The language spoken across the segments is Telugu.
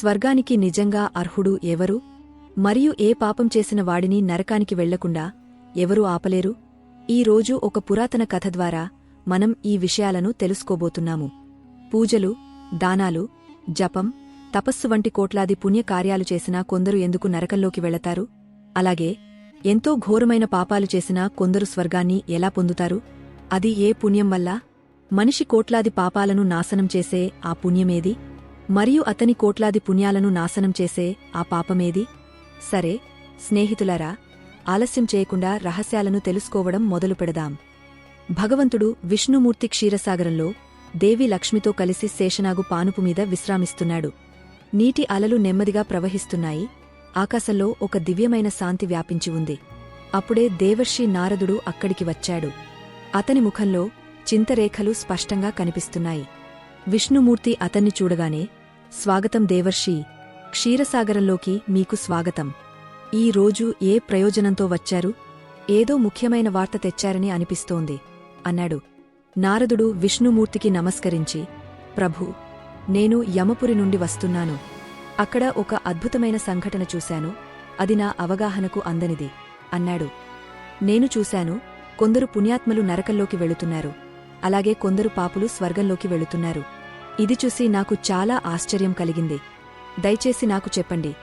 స్వర్గానికి నిజంగా అర్హుడు ఎవరు? మరియు ఏ పాపం చేసిన వాడిని నరకానికి వెళ్ళకుండా ఎవరూ ఆపలేరు? ఈ రోజు ఒక పురాతన కథ ద్వారా మనం ఈ విషయాలను తెలుసుకోబోతున్నాము. పూజలు దానాలు జపం తపస్సు వంటి కోట్లాది పుణ్యకార్యాలు చేసినా కొందరు ఎందుకు నరకంలోకి వెళతారు? అలాగే ఎంతో ఘోరమైన పాపాలు చేసినా కొందరు స్వర్గాన్ని ఎలా పొందుతారు? అది ఏ పుణ్యం వల్ల? మనిషి కోట్లాది పాపాలను నాశనం చేసే ఆ పుణ్యమేది? మరియు అతని కోట్లాది పుణ్యాలను నాశనం చేసే ఆ పాపమేది? సరే స్నేహితులరా ఆలస్యం చేయకుండా రహస్యాలను తెలుసుకోవడం మొదలు పెడదాం. భగవంతుడు విష్ణుమూర్తి క్షీరసాగరంలో దేవి లక్ష్మితో కలిసి శేషనాగు పానుపు మీద విశ్రామిస్తున్నాడు. నీటి అలలు నెమ్మదిగా ప్రవహిస్తున్నాయి. ఆకాశంలో ఒక దివ్యమైన శాంతి వ్యాపించి ఉంది. అప్పుడే దేవర్షి నారదుడు అక్కడికి వచ్చాడు. అతని ముఖంలో చింతరేఖలు స్పష్టంగా కనిపిస్తున్నాయి. విష్ణుమూర్తి అతన్ని చూడగానే స్వాగతం దేవర్షి. క్షీరసాగరంలోకి మీకు స్వాగతం. ఈ రోజు ఏ ప్రయోజనంతో వచ్చారు? ఏదో ముఖ్యమైన వార్త తెచ్చారని అనిపిస్తోంది అన్నాడు. నారదుడు విష్ణుమూర్తికి నమస్కరించి ప్రభు నేను యమపురి నుండి వస్తున్నాను. అక్కడ ఒక అద్భుతమైన సంఘటన చూశాను. అది నా అవగాహనకు అందనిది అన్నాడు. నేను చూశాను కొందరు పుణ్యాత్మలు నరకంలోకి వెళుతున్నారు. అలాగే కొందరు పాపులు స్వర్గంలోకి వెళుతున్నారు. ఇది చూసి నాకు చాలా ఆశ్చర్యం కలిగింది. దయచేసి నాకు చెప్పండి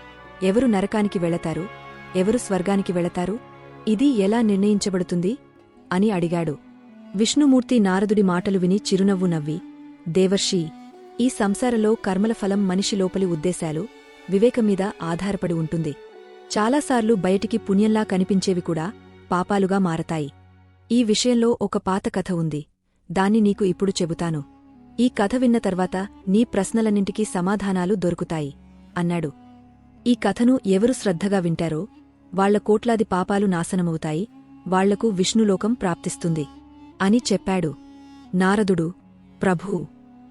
ఎవరు నరకానికి వెళతారు? ఎవరు స్వర్గానికి వెళతారు? ఇది ఎలా నిర్ణయించబడుతుంది? అని అడిగాడు. విష్ణుమూర్తి నారదుడి మాటలు విని చిరునవ్వు నవ్వి దేవర్షి ఈ సంసారంలో కర్మల ఫలం మనిషి లోపలి ఉద్దేశాలు వివేకం మీద ఆధారపడి ఉంటుంది. చాలాసార్లు బయటికి పుణ్యంలా కనిపించేవి కూడా పాపాలుగా మారతాయి. ఈ విషయంలో ఒక పాత కథ ఉంది. దాన్ని నీకు ఇప్పుడు చెబుతాను. ఈ కథ విన్న తర్వాత నీ ప్రశ్నలన్నింటికీ సమాధానాలు దొరుకుతాయి అన్నాడు. ఈ కథను ఎవరు శ్రద్ధగా వింటారో వాళ్ళ కోట్లాది పాపాలు నాశనమవుతాయి వాళ్ళకు విష్ణులోకం ప్రాప్తిస్తుంది అని చెప్పాడు. నారదుడు ప్రభూ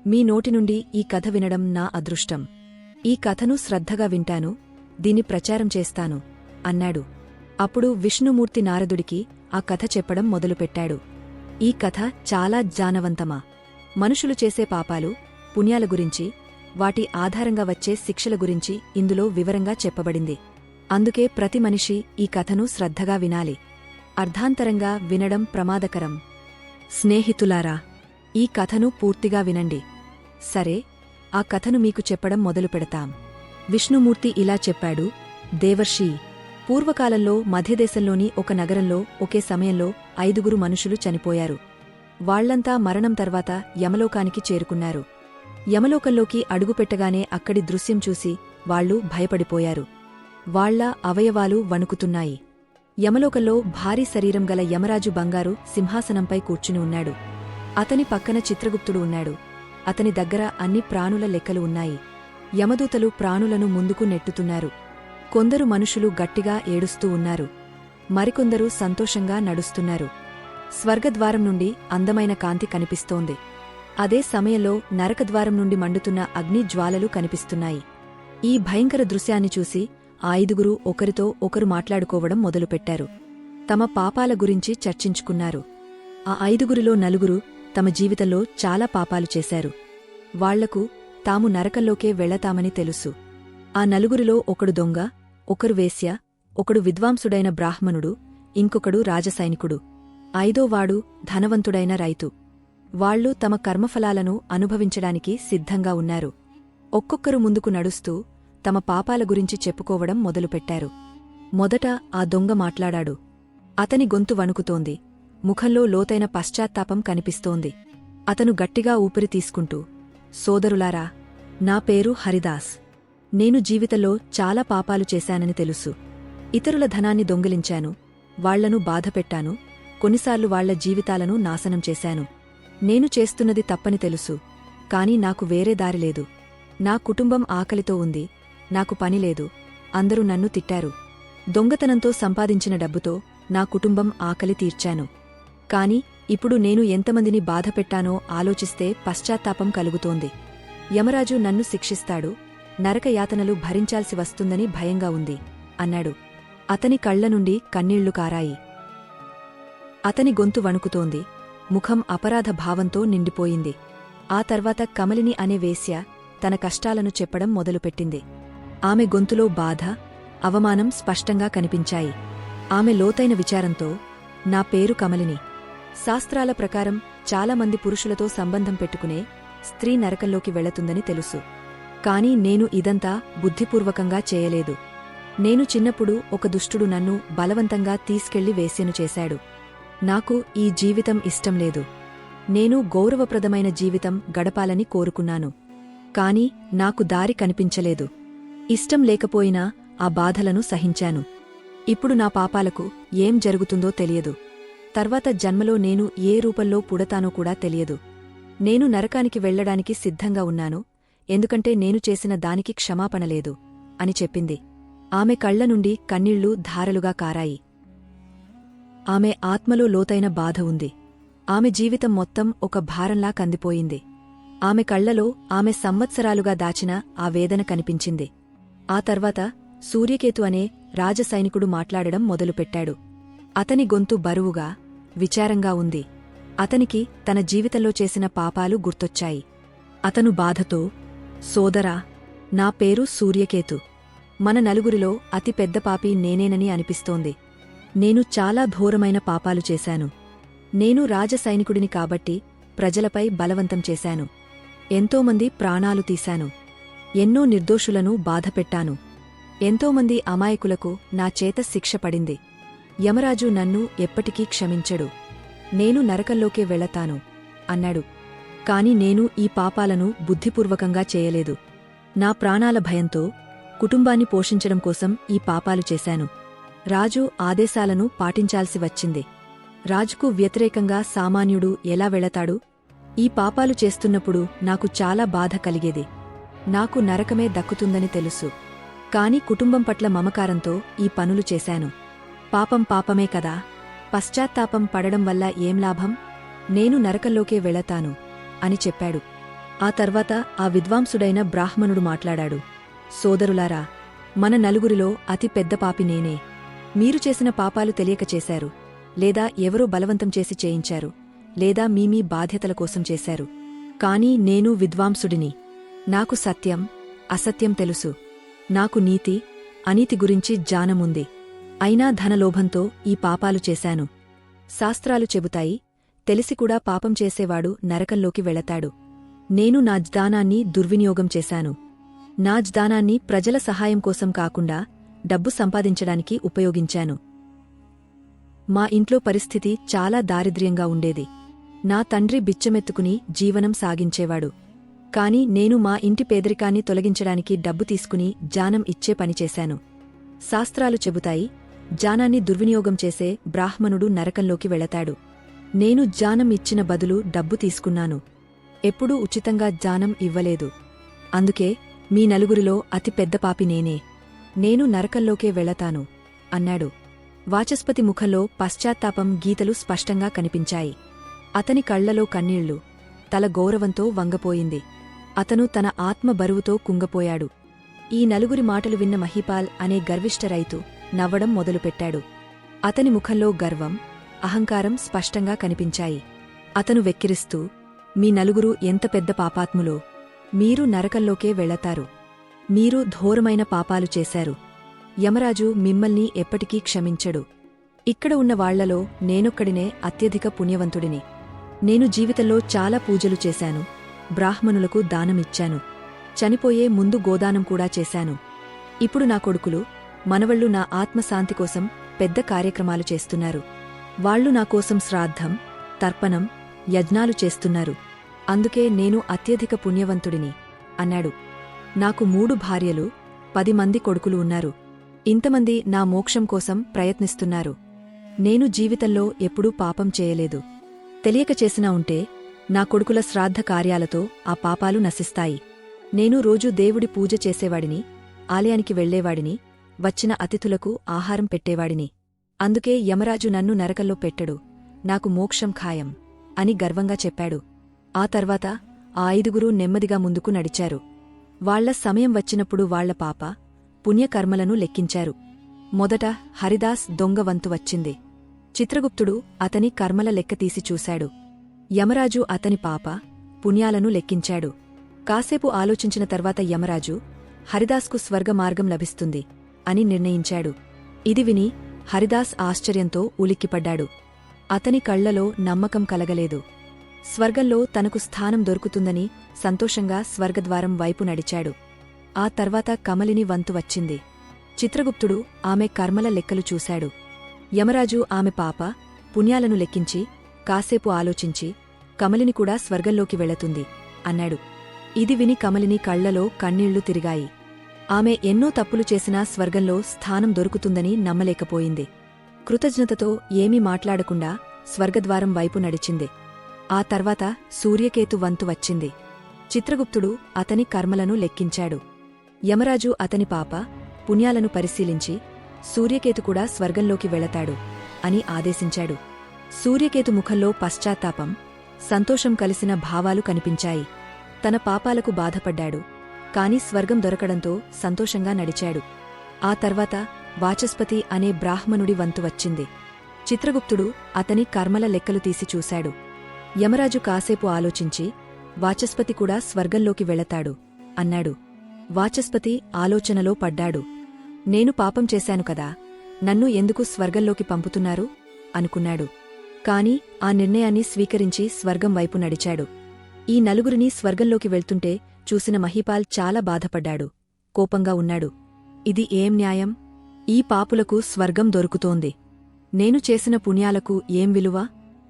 మీ నోటి నుండి ఈ కథ వినడం నా అదృష్టం. ఈ కథను శ్రద్ధగా వింటాను దీని ప్రచారం చేస్తాను అన్నాడు. అప్పుడు విష్ణుమూర్తి నారదుడికి ఆ కథ చెప్పడం మొదలుపెట్టాడు. ఈ కథ చాలా జానవంతమా? మనుషులు చేసే పాపాలు పుణ్యాల గురించి వాటి ఆధారంగా వచ్చే శిక్షల గురించి ఇందులో వివరంగా చెప్పబడింది. అందుకే ప్రతి మనిషి ఈ కథను శ్రద్ధగా వినాలి. అర్ధాంతరంగా వినడం ప్రమాదకరం. స్నేహితులారా ఈ కథను పూర్తిగా వినండి. సరే ఆ కథను మీకు చెప్పడం మొదలు పెడతాం. విష్ణుమూర్తి ఇలా చెప్పాడు దేవర్షి పూర్వకాలంలో మధ్యదేశంలోని ఒక నగరంలో ఒకే సమయంలో ఐదుగురు మనుషులు చనిపోయారు. వాళ్ళంతా మరణం తర్వాత యమలోకానికి చేరుకున్నారు. యమలోకంలోకి అడుగుపెట్టగానే అక్కడి దృశ్యం చూసి వాళ్ళు భయపడిపోయారు. వాళ్ళ అవయవాలు వణుకుతున్నాయి. యమలోకంలో భారీ శరీరం గల యమరాజు బంగారు సింహాసనంపై కూర్చుని ఉన్నాడు. అతని పక్కన చిత్రగుప్తుడు ఉన్నాడు. అతని దగ్గర అన్ని ప్రాణుల లెక్కలు ఉన్నాయి. యమదూతలు ప్రాణులను ముందుకు నెట్టుతున్నారు. కొందరు మనుషులు గట్టిగా ఏడుస్తూ ఉన్నారు. మరికొందరు సంతోషంగా నడుస్తున్నారు. స్వర్గద్వారం నుండి అందమైన కాంతి కనిపిస్తోంది. అదే సమయంలో నరకద్వారం నుండి మండుతున్న అగ్ని జ్వాలలు కనిపిస్తున్నాయి. ఈ భయంకర దృశ్యాన్ని చూసి ఆ ఐదుగురు ఒకరితో ఒకరు మాట్లాడుకోవడం మొదలుపెట్టారు. తమ పాపాల గురించి చర్చించుకున్నారు. ఆ ఐదుగురిలో నలుగురు తమ జీవితంలో చాలా పాపాలు చేశారు. వాళ్ళకు తాము నరకంలోకే వెళ్ళతామని తెలుసు. ఆ నలుగురిలో ఒకడు దొంగ ఒకరు వేశ్య ఒకడు విద్వాంసుడైన బ్రాహ్మణుడు ఇంకొకడు రాజసైనికుడు. ఐదోవాడు ధనవంతుడైన రైతు. వాళ్ళు తమ కర్మఫలాలను అనుభవించడానికి సిద్ధంగా ఉన్నారు. ఒక్కొక్కరు ముందుకు నడుస్తూ తమ పాపాల గురించి చెప్పుకోవడం మొదలుపెట్టారు. మొదట ఆ దొంగ మాట్లాడాడు. అతని గొంతు వణుకుతోంది. ముఖంలో లోతైన పశ్చాత్తాపం కనిపిస్తోంది. అతను గట్టిగా ఊపిరి తీసుకుంటూ సోదరులారా నా పేరు హరిదాస్. నేను జీవితంలో చాలా పాపాలు చేశానని తెలుసు. ఇతరుల ధనాన్ని దొంగిలించాను. వాళ్ళను బాధపెట్టాను. కొన్నిసార్లు వాళ్ళ జీవితాలను నాశనం చేశాను. నేను చేస్తున్నది తప్పని తెలుసు కాని నాకు వేరే దారి లేదు. నా కుటుంబం ఆకలితో ఉంది నాకు పనిలేదు అందరూ నన్ను తిట్టారు. దొంగతనంతో సంపాదించిన డబ్బుతో నా కుటుంబం ఆకలి తీర్చాను. కాని ఇప్పుడు నేను ఎంతమందిని బాధపెట్టానో ఆలోచిస్తే పశ్చాత్తాపం కలుగుతోంది. యమరాజు నన్ను శిక్షిస్తాడు నరకయాతనలు భరించాల్సి వస్తుందని భయంగా ఉంది అన్నాడు. అతని కళ్ళ నుండి కన్నీళ్ళు కారాయి. అతని గొంతు వణుకుతోంది. ముఖం అపరాధ భావంతో నిండిపోయింది. ఆ తర్వాత కమలిని అనే వేశ్య తన కష్టాలను చెప్పడం మొదలుపెట్టింది. ఆమె గొంతులో బాధ అవమానం స్పష్టంగా కనిపించాయి. ఆమె లోతైన విచారంతో నా పేరు కమలిని. శాస్త్రాల ప్రకారం చాలామంది పురుషులతో సంబంధం పెట్టుకునే స్త్రీ నరకంలోకి వెళుతుందని తెలుసు. కాని నేను ఇదంతా బుద్ధిపూర్వకంగా చేయలేదు. నేను చిన్నప్పుడు ఒక దుష్టుడు నన్ను బలవంతంగా తీసుకెళ్ళి వేశ్యను చేశాడు. నాకు ఈ జీవితం ఇష్టం లేదు. నేను గౌరవప్రదమైన జీవితం గడపాలని కోరుకున్నాను. కాని నాకు దారి కనిపించలేదు. ఇష్టం లేకపోయినా ఆ బాధలను సహించాను. ఇప్పుడు నా పాపాలకు ఏం జరుగుతుందో తెలియదు. తర్వాత జన్మలో నేను ఏ రూపంలో పుడతానో కూడా తెలియదు. నేను నరకానికి వెళ్ళడానికి సిద్ధంగా ఉన్నాను. ఎందుకంటే నేను చేసిన దానికి క్షమాపణ లేదు. అని చెప్పింది. ఆమె కళ్ళ నుండి కన్నీళ్ళు ధారలుగా కారాయి. ఆమె ఆత్మలో లోతైన బాధ ఉంది. ఆమె జీవితం మొత్తం ఒక భారంలా కందిపోయింది. ఆమె కళ్ళలో ఆమె సంవత్సరాలుగా దాచిన ఆ వేదన కనిపించింది. ఆ తర్వాత సూర్యకేతు అనే రాజసైనికుడు మాట్లాడడం మొదలుపెట్టాడు. అతని గొంతు బరువుగా విచారంగా ఉంది. అతనికి తన జీవితంలో చేసిన పాపాలు గుర్తొచ్చాయి. అతను బాధతో సోదరా నా పేరు సూర్యకేతు. మన నలుగురిలో అతి పెద్ద పాపి నేనేనని అనిపిస్తోంది. నేను చాలా ఘోరమైన పాపాలు చేశాను. నేను రాజసైనికుడిని కాబట్టి ప్రజలపై బలవంతం చేశాను. ఎంతోమంది ప్రాణాలు తీశాను. ఎన్నో నిర్దోషులను బాధపెట్టాను. ఎంతోమంది అమాయకులకు నా చేత శిక్ష పడింది. యమరాజు నన్ను ఎప్పటికీ క్షమించడు. నేను నరకంలోకే వెళతాను అన్నాడు. కాని నేను ఈ పాపాలను బుద్ధిపూర్వకంగా చేయలేదు. నా ప్రాణాల భయంతో కుటుంబాన్ని పోషించడం కోసం ఈ పాపాలు చేశాను. రాజు ఆదేశాలను పాటించాల్సి వచ్చింది. రాజుకు వ్యతిరేకంగా సామాన్యుడు ఎలా వెళతాడు? ఈ పాపాలు చేస్తున్నప్పుడు నాకు చాలా బాధ కలిగేది. నాకు నరకమే దక్కుతుందని తెలుసు. కాని కుటుంబం పట్ల మమకారంతో ఈ పనులు చేశాను. పాపం పాపమే కదా. పశ్చాత్తాపం పడడం వల్ల ఏం లాభం? నేను నరకంలోకే వెళతాను అని చెప్పాడు. ఆ తర్వాత ఆ విద్వాంసుడైన బ్రాహ్మణుడు మాట్లాడాడు. సోదరులారా మన నలుగురిలో అతి పెద్ద పాపి నేనే. మీరు చేసిన పాపాలు తెలియక చేశారు లేదా ఎవరో బలవంతం చేసి చేయించారు లేదా మీ మీ బాధ్యతల కోసం చేశారు. కాని నేను విద్వాంసుడిని. నాకు సత్యం అసత్యం తెలుసు. నాకు నీతి అనీతి గురించి జానముంది అయినా ధనలోభంతో ఈ పాపాలు చేశాను. శాస్త్రాలు చెబుతాయి తెలిసి కూడా పాపం చేసేవాడు నరకంలోకి వెళతాడు. నేను నా జ్దానాన్ని దుర్వినియోగం చేశాను. నా జ్దానాన్ని ప్రజల సహాయం కోసం కాకుండా డబ్బు సంపాదించడానికి ఉపయోగించాను. మా ఇంట్లో పరిస్థితి చాలా దారిద్ర్యంగా ఉండేది. నా తండ్రి బిచ్చమెత్తుకుని జీవనం సాగించేవాడు. కాని నేను మా ఇంటి పేదరికాన్ని తొలగించడానికి డబ్బు తీసుకుని జానం ఇచ్చే పనిచేశాను శాస్త్రాలు చెబుతాయి జానాన్ని దుర్వినియోగం చేసే బ్రాహ్మణుడు నరకంలోకి వెళతాడు. నేను జానం ఇచ్చిన బదులు డబ్బు తీసుకున్నాను. ఎప్పుడూ ఉచితంగా జానం ఇవ్వలేదు. అందుకే మీ నలుగురిలో అతి పెద్ద పాపి నేనే. నేను నరకంలోకే వెళతాను అన్నాడు. వాచస్పతి ముఖంలో పశ్చాత్తాపం గీతలు స్పష్టంగా కనిపించాయి. అతని కళ్ళలో కన్నీళ్ళు తల గౌరవంతో వంగపోయింది. అతను తన ఆత్మ బరువుతో కుంగపోయాడు. ఈ నలుగురి మాటలు విన్న మహిపాల్ అనే గర్విష్ట రైతు నవ్వడం మొదలుపెట్టాడు. అతని ముఖంలో గర్వం అహంకారం స్పష్టంగా కనిపించాయి. అతను వెక్కిరిస్తూ మీ నలుగురు ఎంత పెద్ద పాపాత్ములో మీరు నరకంలోకే వెళతారు. మీరు ఘోరమైన పాపాలు చేశారు. యమరాజు మిమ్మల్ని ఎప్పటికీ క్షమించడు. ఇక్కడ ఉన్న వాళ్ళలో నేనొక్కడినే అత్యధిక పుణ్యవంతుడిని. నేను జీవితంలో చాలా పూజలు చేశాను. బ్రాహ్మణులకు దానమిచ్చాను. చనిపోయే ముందు గోదానం కూడా చేశాను. ఇప్పుడు నా కొడుకులు మనవళ్ళు నా ఆత్మశాంతి కోసం పెద్ద కార్యక్రమాలు చేస్తున్నారు. వాళ్ళు నా కోసం శ్రాద్ధం తర్పణం యజ్ఞాలు చేస్తున్నారు. అందుకే నేను అత్యధిక పుణ్యవంతుడిని అన్నాడు. నాకు మూడు భార్యలు పది మంది కొడుకులు ఉన్నారు. ఇంతమంది నా మోక్షం కోసం ప్రయత్నిస్తున్నారు. నేను జీవితంలో ఎప్పుడూ పాపం చేయలేదు. తెలియక చేసినా ఉంటే నా కొడుకుల శ్రాద్ధ కార్యాలతో ఆ పాపాలు నశిస్తాయి. నేను రోజూ దేవుడి పూజ చేసేవాడిని ఆలయానికి వెళ్ళేవాడిని వచ్చిన అతిథులకు ఆహారం పెట్టేవాడిని. అందుకే యమరాజు నన్ను నరకల్లో పెట్టడు. నాకు మోక్షం ఖాయం అని గర్వంగా చెప్పాడు. ఆ తర్వాత ఆ ఐదుగురు నెమ్మదిగా ముందుకు నడిచారు. వాళ్ళ సమయం వచ్చినప్పుడు వాళ్ళ పాప పుణ్యకర్మలను లెక్కించారు. మొదట హరిదాస్ దొంగవంతు వచ్చింది. చిత్రగుప్తుడు అతని కర్మల లెక్క తీసి చూశాడు. యమరాజు అతని పాప పుణ్యాలను లెక్కించాడు. కాసేపు ఆలోచించిన తర్వాత యమరాజు హరిదాస్కు స్వర్గమార్గం లభిస్తుంది అని నిర్ణయించాడు. ఇది విని హరిదాస్ ఆశ్చర్యంతో ఉలిక్కిపడ్డాడు. అతని కళ్ళలో నమ్మకం కలగలేదు. స్వర్గంలో తనకు స్థానం దొరుకుతుందని సంతోషంగా స్వర్గద్వారం వైపు నడిచాడు. ఆ తర్వాత కమలిని వంతు వచ్చింది. చిత్రగుప్తుడు ఆమె కర్మల లెక్కలు చూశాడు. యమరాజు ఆమె పాప పుణ్యాలను లెక్కించి కాసేపు ఆలోచించి కమలిని కూడా స్వర్గంలోకి వెళుతుంది అన్నాడు. ఇది విని కమలిని కళ్ళలో కన్నీళ్ళు తిరిగాయి. ఆమె ఎన్నో తప్పులు చేసినా స్వర్గంలో స్థానం దొరుకుతుందని నమ్మలేకపోయింది. కృతజ్ఞతతో ఏమీ మాట్లాడకుండా స్వర్గద్వారం వైపు నడిచింది. ఆ తర్వాత సూర్యకేతు వంతు వచ్చింది. చిత్రగుప్తుడు అతని కర్మలను లెక్కించాడు. యమరాజు అతని పాప పుణ్యాలను పరిశీలించి సూర్యకేతు కూడా స్వర్గంలోకి వెళతాడు అని ఆదేశించాడు. సూర్యకేతు ముఖంలో పశ్చాత్తాపం సంతోషం కలిసిన భావాలు కనిపించాయి. తన పాపాలకు బాధపడ్డాడు కాని స్వర్గం దొరకడంతో సంతోషంగా నడిచాడు. ఆ తర్వాత వాచస్పతి అనే బ్రాహ్మణుడి వంతు వచ్చింది. చిత్రగుప్తుడు అతని కర్మల లెక్కలు తీసి చూశాడు. యమరాజు కాసేపు ఆలోచించి వాచస్పతి కూడా స్వర్గంలోకి వెళతాడు అన్నాడు. వాచస్పతి ఆలోచనలో పడ్డాడు. నేను పాపం చేశాను కదా నన్ను ఎందుకు స్వర్గంలోకి పంపుతున్నారు? అనుకున్నాడు. కాని ఆ నిర్ణయాన్ని స్వీకరించి స్వర్గం వైపు నడిచాడు. ఈ నలుగురిని స్వర్గంలోకి వెళ్తుంటే చూసిన మహిపాల్ చాలా బాధపడ్డాడు. కోపంగా ఉన్నాడు. ఇది ఏం న్యాయం? ఈ పాపులకు స్వర్గం దొరుకుతోంది. నేను చేసిన పుణ్యాలకు ఏం విలువ?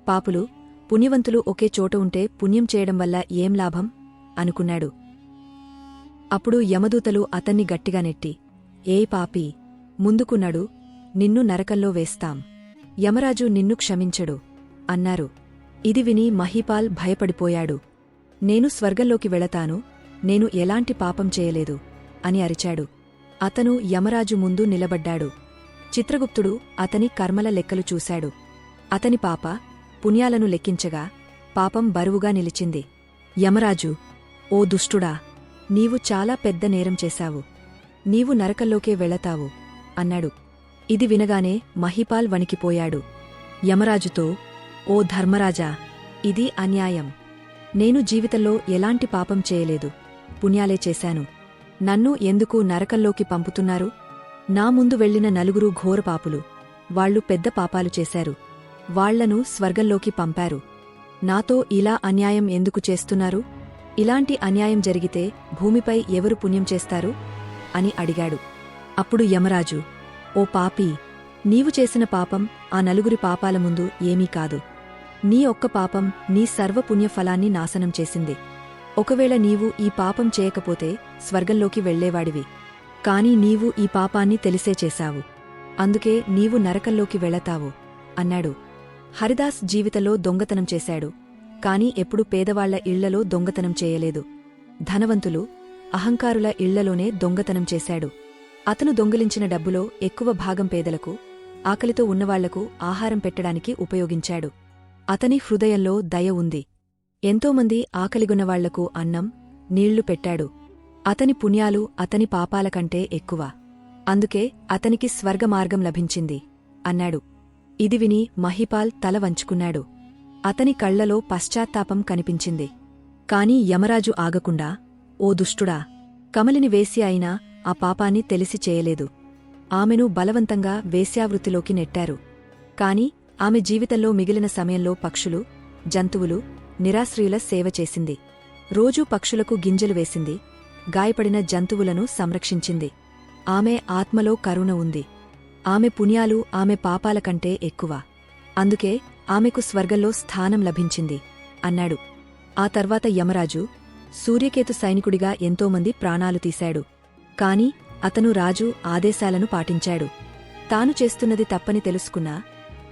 పాపులు పుణ్యవంతులు ఒకే చోట ఉంటే పుణ్యం చేయడం వల్ల ఏం లాభం? అనుకున్నాడు. అప్పుడు యమదూతలు అతన్ని గట్టిగా నెట్టి ఏ పాపీ ముందుకున్నాడు నిన్ను నరకంలో వేస్తాం. యమరాజు నిన్ను క్షమించడు అన్నారు. ఇది విని మహిపాల్ భయపడిపోయాడు. నేను స్వర్గంలోకి వెళతాను నేను ఎలాంటి పాపం చేయలేదు అని అరిచాడు. అతను యమరాజు ముందు నిలబడ్డాడు. చిత్రగుప్తుడు అతని కర్మల లెక్కలు చూశాడు. అతని పాప పుణ్యాలను లెక్కించగా పాపం బరువుగా నిలిచింది. యమరాజు ఓ దుష్టుడా నీవు చాలా పెద్ద నేరం చేశావు. నీవు నరకల్లోకే వెళతావు అన్నాడు. ఇది వినగానే మహిపాల్ వణికిపోయాడు. యమరాజుతో ఓ ధర్మరాజా ఇది అన్యాయం. నేను జీవితంలో ఎలాంటి పాపం చేయలేదు. పుణ్యాలే చేశాను. నన్ను ఎందుకు నరకల్లోకి పంపుతున్నారు? నా ముందు వెళ్ళిన నలుగురు ఘోరపాపులు వాళ్ళు పెద్ద పాపాలు చేశారు. వాళ్ళను స్వర్గంలోకి పంపారు. నాతో ఇలా అన్యాయం ఎందుకు చేస్తున్నారు? ఇలాంటి అన్యాయం జరిగితే భూమిపై ఎవరు పుణ్యం చేస్తారు? అని అడిగాడు. అప్పుడు యమరాజు ఓ పాపీ నీవు చేసిన పాపం ఆ నలుగురి పాపాల ముందు ఏమీ కాదు. నీ ఒక్క పాపం నీ సర్వపుణ్యఫలాన్ని నాశనం చేసింది. ఒకవేళ నీవు ఈ పాపం చేయకపోతే స్వర్గంలోకి వెళ్ళేవాడివి కాని నీవు ఈ పాపాన్ని తెలిసే చేశావు. అందుకే నీవు నరకంలోకి వెళతావు అన్నాడు. హరిదాస్ జీవితంలో దొంగతనం చేశాడు కాని ఎప్పుడు పేదవాళ్ళ ఇళ్ళలో దొంగతనం చేయలేదు. ధనవంతులు అహంకారుల ఇళ్ళలోనే దొంగతనం చేశాడు. అతను దొంగిలించిన డబ్బులో ఎక్కువ భాగం పేదలకు ఆకలితో ఉన్నవాళ్ళకు ఆహారం పెట్టడానికి ఉపయోగించాడు. అతని హృదయంలో దయ ఉంది. ఎంతోమంది ఆకలిగొన్నవాళ్ళకు అన్నం నీళ్ళు పెట్టాడు. అతని పుణ్యాలు అతని పాపాల కంటే ఎక్కువ. అందుకే అతనికి స్వర్గమార్గం లభించింది అన్నాడు. ఇది విని మహిపాల్ తల వంచుకున్నాడు. అతని కళ్ళలో పశ్చాత్తాపం కనిపించింది. కాని యమరాజు ఆగకుండా ఓ దుష్టుడా కమలిని వేసి అయినా ఆ పాపాన్ని తెలిసి చేయలేదు. ఆమెను బలవంతంగా వేశ్యావృత్తిలోకి నెట్టారు. కాని ఆమె జీవితంలో మిగిలిన సమయంలో పక్షులు జంతువులు నిరాశ్రయుల సేవ చేసింది. రోజూ పక్షులకు గింజలు వేసింది. గాయపడిన జంతువులను సంరక్షించింది. ఆమె ఆత్మలో కరుణ ఉంది. ఆమె పుణ్యాలు ఆమె పాపాల కంటే ఎక్కువ. అందుకే ఆమెకు స్వర్గంలో స్థానం లభించింది అన్నాడు. ఆ తర్వాత యమరాజు సూర్యకేతు సైనికుడిగా ఎంతోమంది ప్రాణాలు తీశాడు. కాని అతను రాజు ఆదేశాలను పాటించాడు. తాను చేస్తున్నది తప్పని తెలుసుకున్నా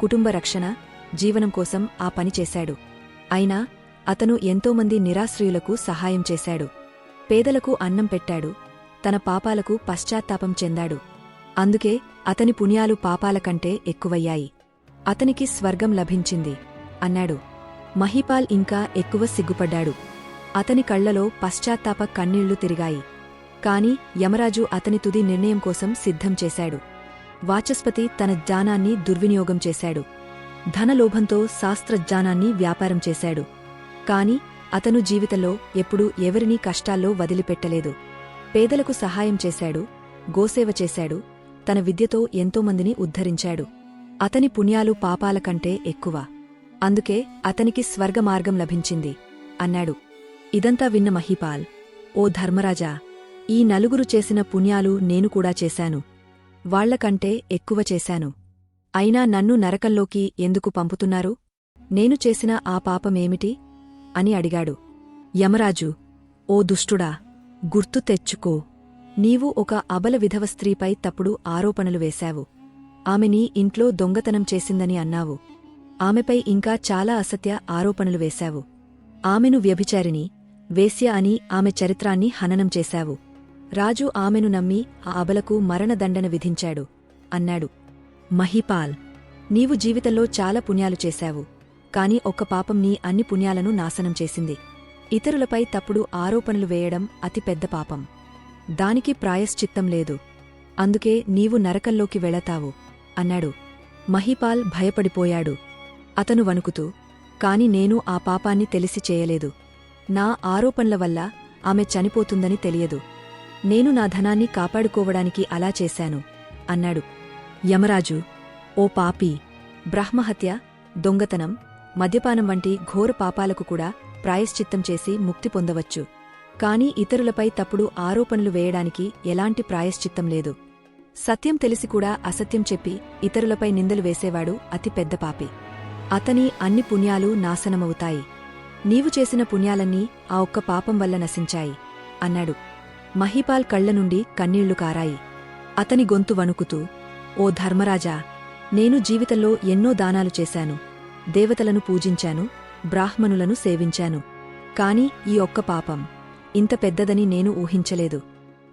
కుటుంబ రక్షణ జీవనం కోసం ఆ పని చేశాడు. అయినా అతను ఎంతోమంది నిరాశ్రయులకు సహాయం చేశాడు. పేదలకు అన్నం పెట్టాడు తన పాపాలకు పశ్చాత్తాపం చెందాడు. అందుకే అతని పుణ్యాలు పాపాల కంటే ఎక్కువయ్యాయి. అతనికి స్వర్గం లభించింది. అన్నాడు. మహిపాల్ ఇంకా ఎక్కువ సిగ్గుపడ్డాడు. అతని కళ్ళలో పశ్చాత్తాప కన్నీళ్ళు తిరిగాయి. కాని యమరాజు అతని తుది నిర్ణయం కోసం సిద్ధం చేశాడు. వాచస్పతి తన జ్ఞానాన్ని దుర్వినియోగం చేశాడు. ధనలోభంతో శాస్త్రజ్ఞానాన్ని వ్యాపారం చేశాడు. కాని అతను జీవితంలో ఎప్పుడూ ఎవరినీ కష్టాల్లో వదిలిపెట్టలేదు. పేదలకు సహాయం చేశాడు. గోసేవ చేశాడు. తన విద్యతో ఎంతోమందిని ఉద్ధరించాడు. అతని పుణ్యాలు పాపాల కంటే ఎక్కువ. అందుకే అతనికి స్వర్గమార్గం లభించింది అన్నాడు. ఇదంతా విన్న మహిపాల్. ఓ ధర్మరాజా ఈ నలుగురు చేసిన పుణ్యాలు నేను కూడా చేశాను. వాళ్ళకంటే ఎక్కువ చేశాను. అయినా నన్ను నరకంలోకి ఎందుకు పంపుతున్నారు? నేను చేసిన ఆ పాపమేమిటి? అని అడిగాడు. యమరాజు ఓ దుష్టుడా గుర్తు తెచ్చుకో. నీవు ఒక అబల విధవ స్త్రీపై తప్పుడు ఆరోపణలు వేశావు. ఆమె నీ ఇంట్లో దొంగతనం చేసిందని అన్నావు. ఆమెపై ఇంకా చాలా అసత్య ఆరోపణలు వేశావు. ఆమెను వ్యభిచారిని వేశ్య అని ఆమె చరిత్రాన్ని హననం చేశావు. రాజు ఆమెను నమ్మి ఆ అబలకు మరణదండన విధించాడు అన్నాడు. మహిపాల్ నీవు జీవితంలో చాలా పుణ్యాలు చేశావు కాని ఒక్క పాపం నీ అన్ని పుణ్యాలను నాశనం చేసింది. ఇతరులపై తప్పుడు ఆరోపణలు వేయడం అతి పెద్ద పాపం. దానికి ప్రాయశ్చిత్తం లేదు. అందుకే నీవు నరకంలోకి వెళతావు అన్నాడు. మహిపాల్ భయపడిపోయాడు. అతను వణుకుతూ కాని నేను ఆ పాపాన్ని తెలిసి చేయలేదు. నా ఆరోపణల వల్ల ఆమె చనిపోతుందని తెలియదు. నేను నా ధనాన్ని కాపాడుకోవడానికి అలా చేశాను అన్నాడు. యమరాజు ఓ పాపి బ్రహ్మహత్య దొంగతనం మద్యపానం వంటి ఘోర పాపాలకు కూడా ప్రాయశ్చిత్తం చేసి ముక్తి పొందవచ్చు. కాని ఇతరులపై తప్పుడు ఆరోపణలు వేయడానికి ఎలాంటి ప్రాయశ్చిత్తం లేదు. సత్యం తెలిసి కూడా అసత్యం చెప్పి ఇతరులపై నిందలు వేసేవాడు అతి పెద్ద పాపి. అతని అన్ని పుణ్యాలు నాశనమవుతాయి. నీవు చేసిన పుణ్యాలన్నీ ఆ ఒక్క పాపం వల్ల నశించాయి అన్నాడు. మహిపాల్ కళ్ళ నుండి కన్నీళ్ళు కారాయి. అతని గొంతు వణుకుతూ ఓ ధర్మరాజా నేను జీవితంలో ఎన్నో దానాలు చేశాను. దేవతలను పూజించాను బ్రాహ్మణులను సేవించాను. కాని ఈ ఒక్క పాపం ఇంత పెద్దదని నేను ఊహించలేదు.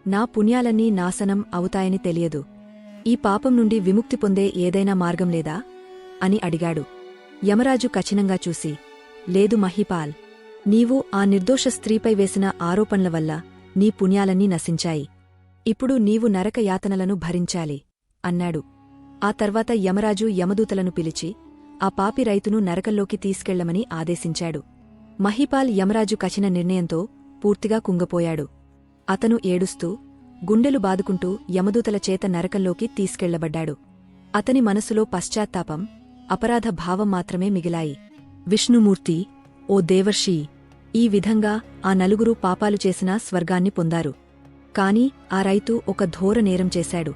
నా పుణ్యాలన్నీ నాశనం అవుతాయని తెలియదు. ఈ పాపం నుండి విముక్తి పొందే ఏదైనా మార్గం లేదా? అని అడిగాడు. యమరాజు కఠినంగా చూసి లేదు మహిపాల్ నీవు ఆ నిర్దోష స్త్రీపై వేసిన ఆరోపణల వల్ల నీ పుణ్యాలన్నీ నశించాయి. ఇప్పుడు నీవు నరక యాతనలను భరించాలి అన్నాడు. ఆ తర్వాత యమరాజు యమదూతలను పిలిచి ఆ పాపి రైతును నరకంలోకి తీసుకెళ్ళమని ఆదేశించాడు. మహిపాల్ యమరాజు కచిన నిర్ణయంతో పూర్తిగా కుంగపోయాడు. అతను ఏడుస్తూ గుండెలు బాదుకుంటూ యమదూతల చేత నరకంలోకి తీసుకెళ్ళబడ్డాడు. అతని మనసులో పశ్చాత్తాపం అపరాధ భావం మాత్రమే మిగిలాయి. విష్ణుమూర్తి ఓ దేవర్షి ఈ విధంగా ఆ నలుగురు పాపాలు చేసినా స్వర్గాన్ని పొందారు. కాని ఆ రైతు ఒక ఘోర నేరం చేశాడు.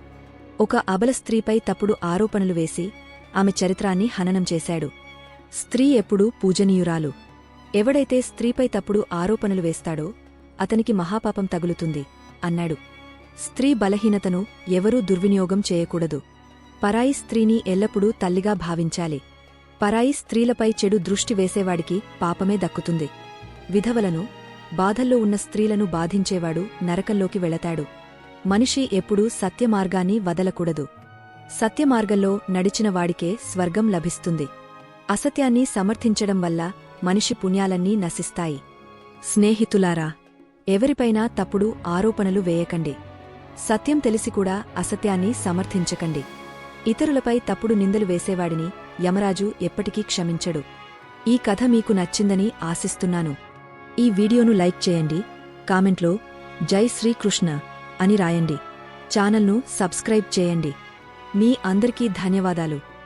ఒక అబల స్త్రీపై తప్పుడు ఆరోపణలు వేసి ఆమె చరిత్రాన్ని హననం చేశాడు. స్త్రీ ఎప్పుడూ పూజనీయురాలు. ఎవడైతే స్త్రీపై తప్పుడు ఆరోపణలు వేస్తాడో అతనికి మహాపాపం తగులుతుంది అన్నాడు. స్త్రీ బలహీనతను ఎవరూ దుర్వినియోగం చేయకూడదు. పరాయి స్త్రీని ఎల్లప్పుడూ తల్లిగా భావించాలి. పరాయి స్త్రీలపై చెడు దృష్టి వేసేవాడికి పాపమే దక్కుతుంది. విధవలను బాధల్లో ఉన్న స్త్రీలను బాధించేవాడు నరకంలోకి వెళతాడు. మనిషి ఎప్పుడూ సత్యమార్గాన్ని వదలకూడదు. సత్యమార్గంలో నడిచిన వాడికే స్వర్గం లభిస్తుంది. అసత్యాన్ని సమర్థించడం వల్ల మనిషి పుణ్యాలన్నీ నశిస్తాయి. స్నేహితులారా ఎవరిపైనా తప్పుడు ఆరోపణలు వేయకండి. సత్యం తెలిసి కూడా అసత్యాన్ని సమర్థించకండి. ఇతరులపై తప్పుడు నిందలు వేసేవాడిని యమరాజు ఎప్పటికీ క్షమించడు. ఈ కథ మీకు నచ్చిందని ఆశిస్తున్నాను. ఈ వీడియోను లైక్ చేయండి కామెంట్లో జై శ్రీకృష్ణ అని రాయండి. ఛానల్ను సబ్స్క్రైబ్ చేయండి. మీ అందరికీ ధన్యవాదాలు.